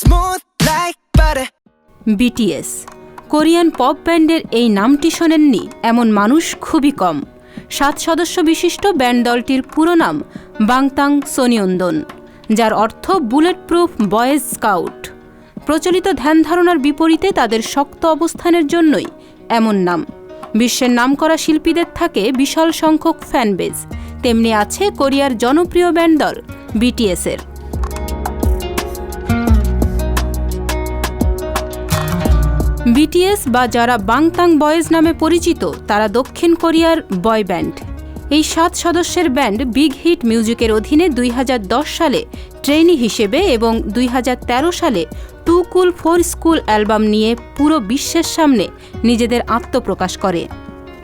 smooth like. BTS Korean pop ব্যান্ডের এই নামটি শোনেননি এমন মানুষ খুবই কম। সাত সদস্য বিশিষ্ট ব্যান্ড দলটির পুরো নাম বাংতাং সোনিয়ন্দন, যার অর্থ বুলেট প্রুফ বয়েজ স্কাউট। প্রচলিত ধ্যান ধারণার বিপরীতে তাদের শক্ত অবস্থানের জন্যই এমন নাম। বিশ্বের নামকরা শিল্পীদের থাকে বিশাল সংখ্যক ফ্যানবেজ। তেমনি আছে কোরিয়ার জনপ্রিয় ব্যান্ড দল বিটিএসের বিটিএস বা যারা বাংতাং বয়েজ নামে পরিচিত, তারা দক্ষিণ কোরিয়ার বয় ব্যান্ড। এই সাত সদস্যের ব্যান্ড বিগ হিট মিউজিকের অধীনে দুই হাজার দশ সালে ট্রেনি হিসেবে এবং দুই হাজার তেরো সালে two cool four school album নিয়ে পুরো বিশ্বের সামনে নিজেদের আত্মপ্রকাশ করে।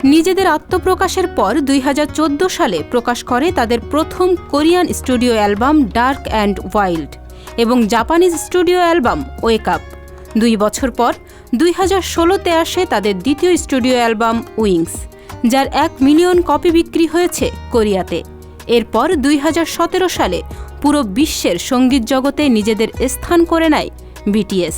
নিজেদের আত্মপ্রকাশের পর দুই হাজার চোদ্দ সালে প্রকাশ করে তাদের প্রথম Korean studio album dark and wild এবং Japanese studio album wake up. দুই বছর পর দুই হাজার ষোলোতে আসে তাদের দ্বিতীয় স্টুডিও অ্যালবাম উইংস যার এক মিলিয়ন কপি বিক্রি হয়েছে কোরিয়াতে এরপর দুই হাজার সতেরো সালে পুরো বিশ্বের সংগীত জগতে নিজেদের স্থান করে নেয় বিটিএস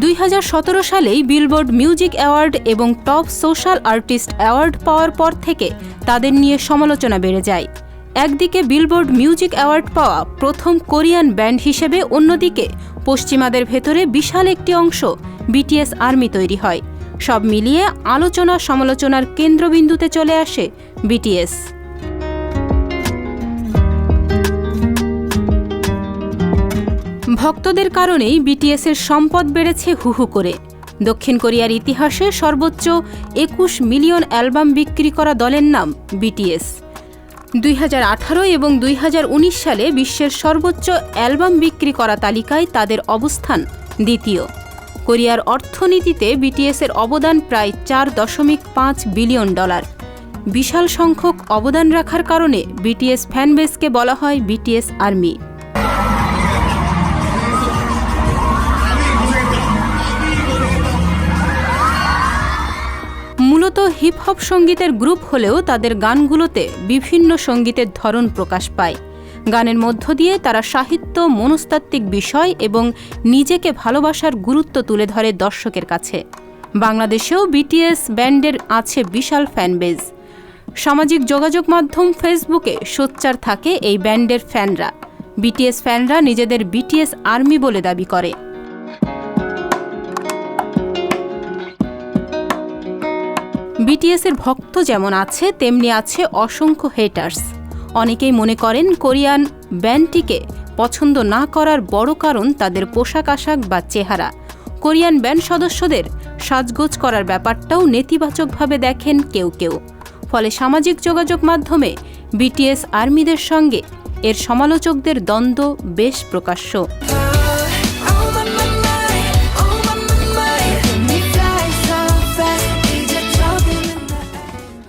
দুই হাজার সতেরো সালেই বিলবোর্ড মিউজিক অ্যাওয়ার্ড এবং টপ সোশ্যাল আর্টিস্ট অ্যাওয়ার্ড পাওয়ার পর থেকে তাদের নিয়ে সমালোচনা বেড়ে যায়। একদিকে বিলবোর্ড মিউজিক অ্যাওয়ার্ড পাওয়া প্রথম কোরিয়ান ব্যান্ড হিসেবে অন্যদিকে পশ্চিমাদের ভেতরে বিশাল একটি অংশ বিটিএস আর্মি তৈরি হয়। সব মিলিয়ে আলোচনা সমালোচনার কেন্দ্রবিন্দুতে চলে আসে বিটিএস। ভক্তদের কারণেই বিটিএসের সম্পদ বেড়েছে হুহু করে। দক্ষিণ কোরিয়ার ইতিহাসে সর্বোচ্চ একুশ মিলিয়ন অ্যালবাম বিক্রি করা দলের নাম বিটিএস দুই হাজার আঠারো এবং দুই হাজার উনিশ সালে বিশ্বের সর্বোচ্চ অ্যালবাম বিক্রি করা তালিকায় তাদের অবস্থান দ্বিতীয়। কোরিয়ার অর্থনীতিতে বিটিএসের অবদান প্রায় চার দশমিক পাঁচ বিলিয়ন ডলার। বিশাল সংখ্যক অবদান রাখার কারণে বিটিএস ফ্যানবেসকে বলা হয় বিটিএস আর্মি হিপ হপ সঙ্গীতের গ্রুপ হলেও তাদের গানগুলোতে বিভিন্ন সঙ্গীতের ধরন প্রকাশ পায়। গানের মধ্য দিয়ে তারা সাহিত্য, মনস্তাত্ত্বিক বিষয় এবং নিজেকে ভালোবাসার গুরুত্ব তুলে ধরে দর্শকের কাছে। বাংলাদেশেও বিটিএস ব্যান্ডের আছে বিশাল ফ্যানবেজ। সামাজিক যোগাযোগ মাধ্যম ফেসবুকে সোচ্চার থাকে এই ব্যান্ডের ফ্যানরা। বিটিএস ফ্যানরা নিজেদের বিটিএস আর্মি বলে দাবি করে। বিটিএস এর ভক্ত যেমন আছে, তেমনি আছে অসংখ্য হেটার্স অনেকেই মনে করেন কোরিয়ান ব্যান্ডটিকে পছন্দ না করার বড় কারণ তাদের পোশাক আশাক বা চেহারা। কোরিয়ান ব্যান্ড সদস্যদের সাজগোজ করার ব্যাপারটাও নেতিবাচকভাবে দেখেন কেউ কেউ। ফলে সামাজিক যোগাযোগ মাধ্যমে বিটিএস আর্মিদের সঙ্গে এর সমালোচকদের দ্বন্দ্ব বেশ প্রকাশ্য।